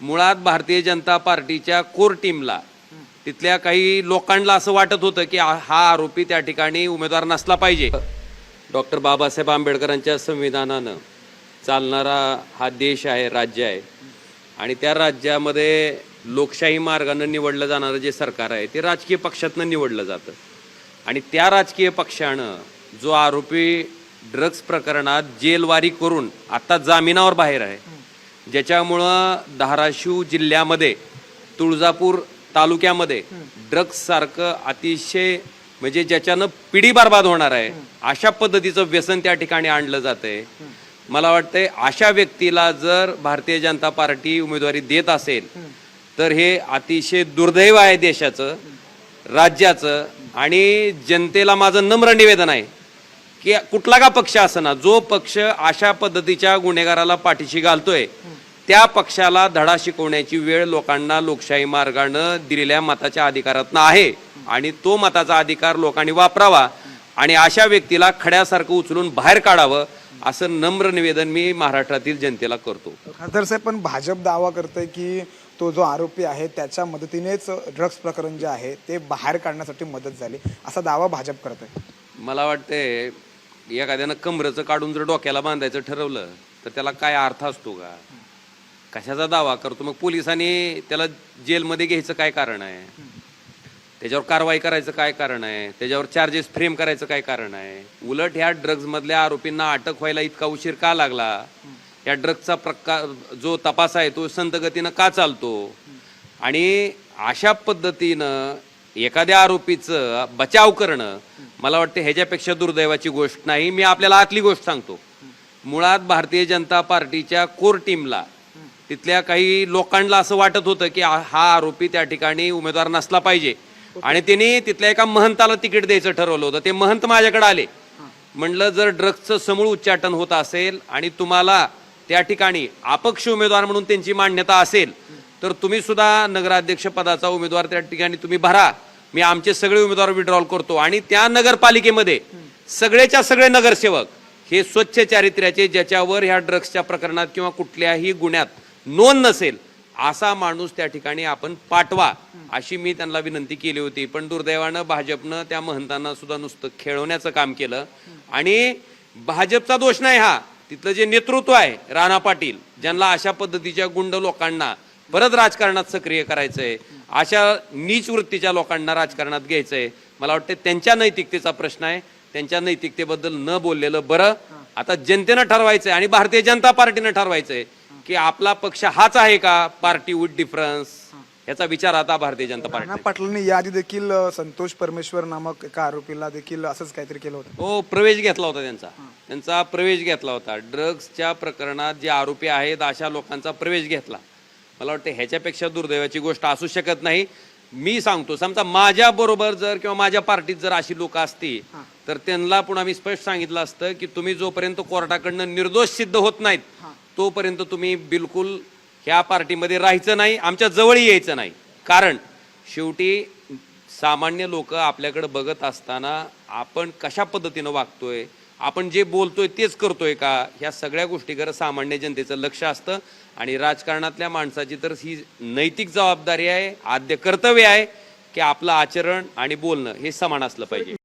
मुळात भारतीय जनता पार्टीच्या कोर टीमला तिथल्या काही लोकांना असं वाटत होतं की हा आरोपी त्या ठिकाणी उमेदवार नसला पाहिजे. डॉक्टर बाबासाहेब आंबेडकरांच्या संविधानानं चालणारा हा देश आहे राज्य आहे. आणि त्या राज्यामध्ये लोकशाही मार्गानं निवडलं जाणारं जे सरकार आहे ते राजकीय पक्षातनं निवडलं जातं. आणि त्या राजकीय पक्षानं जो आरोपी ड्रग्ज प्रकरणात जेलवारी करून आता जामिनावर बाहेर आहे ज्याच्यामुळं धाराशिव जिल्ह्यामध्ये तुळजापूर तालुक्यामध्ये ड्रग्ज सारखं अतिशय म्हणजे ज्याच्यानं पिढी बर्बाद होणार आहे अशा पद्धतीचं व्यसन त्या ठिकाणी आणलं जातंय. मला वाटतंय अशा व्यक्तीला जर भारतीय जनता पार्टी उमेदवारी देत असेल तर हे अतिशय दुर्दैव आहे देशाचं राज्याचं आणि जनतेला माझं नम्र निवेदन आहे की कुठला का पक्ष असना जो पक्ष अशा पद्धतीच्या गुन्हेगाराला पाठीशी घालतोय त्या पक्षाला धडा शिकवण्याची वेळ लोकांना लोकशाही मार्गानं दिलेल्या मताच्या अधिकारातनं आहे. आणि तो मताचा अधिकार लोकांनी वापरावा आणि अशा व्यक्तीला खड्यासारखं उचलून बाहेर काढावं असं नम्र निवेदन मी महाराष्ट्रातील जनतेला करतो. खासदार साहेब पण भाजप दावा करते की तो जो आरोपी आहे त्याच्या मदतीनेच ड्रग्ज प्रकरण जे आहे ते बाहेर काढण्यासाठी मदत झाली. असा दावा भाजप करत आहे मला वाटते एखाद्यानं कमरचं काढून जर डोक्याला बांधायचं ठरवलं तर त्याला काय अर्थ असतो का? कशाचा दावा करतो? मग पोलिसांनी त्याला जेलमध्ये घ्यायचं काय कारण आहे? त्याच्यावर कारवाई करायचं काय कारण आहे? त्याच्यावर चार्जेस फ्रेम करायचं काय कारण आहे? उलट ह्या ड्रग्ज मधल्या आरोपींना अटक व्हायला इतका उशीर का लागला? या ड्रग्जचा प्रकार जो तपास आहे तो संतगतीनं का चालतो? आणि अशा पद्धतीनं एखाद्या आरोपीचं बचाव करणं मला वाटतं ह्याच्यापेक्षा दुर्दैवाची गोष्ट नाही. मी आपल्याला आतली गोष्ट सांगतो. मुळात भारतीय जनता पार्टीच्या कोर टीमला तिथल्या काही लोकांना असं वाटत होतं की हा आरोपी त्या ठिकाणी उमेदवार नसला पाहिजे. आणि त्यांनी तिथल्या एका महंताला तिकीट द्यायचं ठरवलं होतं. ते महंत माझ्याकडे आले. म्हणलं जर ड्रग्जचं समूळ उच्चाटन होत असेल आणि तुम्हाला त्या ठिकाणी अपक्ष उमेदवार म्हणून त्यांची मान्यता असेल तर तुम्ही सुद्धा नगराध्यक्ष पदाचा उमेदवार त्या ठिकाणी तुम्ही भरा. मी आमचे सगळे उमेदवार विड्रॉल करतो. आणि त्या नगरपालिकेमध्ये सगळेच्या सगळे नगरसेवक हे स्वच्छ चारित्र्याचे ज्याच्यावर ह्या ड्रग्सच्या प्रकरणात किंवा कुठल्याही गुन्ह्यात नोंद नसेल असा माणूस त्या ठिकाणी आपण पाठवा अशी मी त्यांना विनंती केली होती. पण दुर्दैवानं भाजपनं त्या महंतांना सुद्धा नुसतं खेळवण्याचं काम केलं. आणि भाजपचा दोष नाही हा. तिथलं जे नेतृत्व आहे राणा पाटील ज्यांना अशा पद्धतीच्या गुंड लोकांना परत राजकारणात सक्रिय करायचंय अशा नीच वृत्तीच्या लोकांना राजकारणात घ्यायचंय मला वाटतं त्यांच्या नैतिकतेचा प्रश्न आहे. त्यांच्या नैतिकतेबद्दल न बोललेलं बरं. आता जनतेनं ठरवायचंय आणि भारतीय जनता पार्टीनं ठरवायचंय. की आपला पक्ष हाच आहे का? पार्टी विथ डिफरन्स याचा विचार आता भारतीय जनता पार्टी राणा पाटलांनी याआधी देखील अ, संतोष परमेश्वर नामक एका आरोपीला देखील असंच काहीतरी केलं होतं. हो प्रवेश घेतला होता त्यांचा. त्यांचा प्रवेश घेतला होता. ड्रग्सच्या प्रकरणात जे आरोपी आहेत अशा लोकांचा प्रवेश घेतला. मला वाटतं ह्याच्यापेक्षा दुर्दैवाची गोष्ट असू शकत नाही. मी सांगतो समजा माझ्या बरोबर जर किंवा माझ्या पार्टीत जर अशी लोक असती तर त्यांना पुन्हा मी स्पष्ट सांगितलं असतं की तुम्ही जोपर्यंत कोर्टाकडनं निर्दोष सिद्ध होत नाहीत तोपर्यंत तुम्ही बिलकुल ह्या पार्टीमध्ये राहायचं नाही आमच्या जवळही यायचं नाही. कारण शेवटी सामान्य लोक आपल्याकडे बघत असताना आपण कशा पद्धतीनं वागतोय आपण जे बोलतोय तेच करतोय का ह्या सगळ्या गोष्टीकडे सामान्य जनतेचं लक्ष असतं. आणि राजकारणातल्या माणसाची तर ही नैतिक जबाबदारी आहे आद्य कर्तव्य आहे की आपलं आचरण आणि बोलणं हे समान असलं पाहिजे.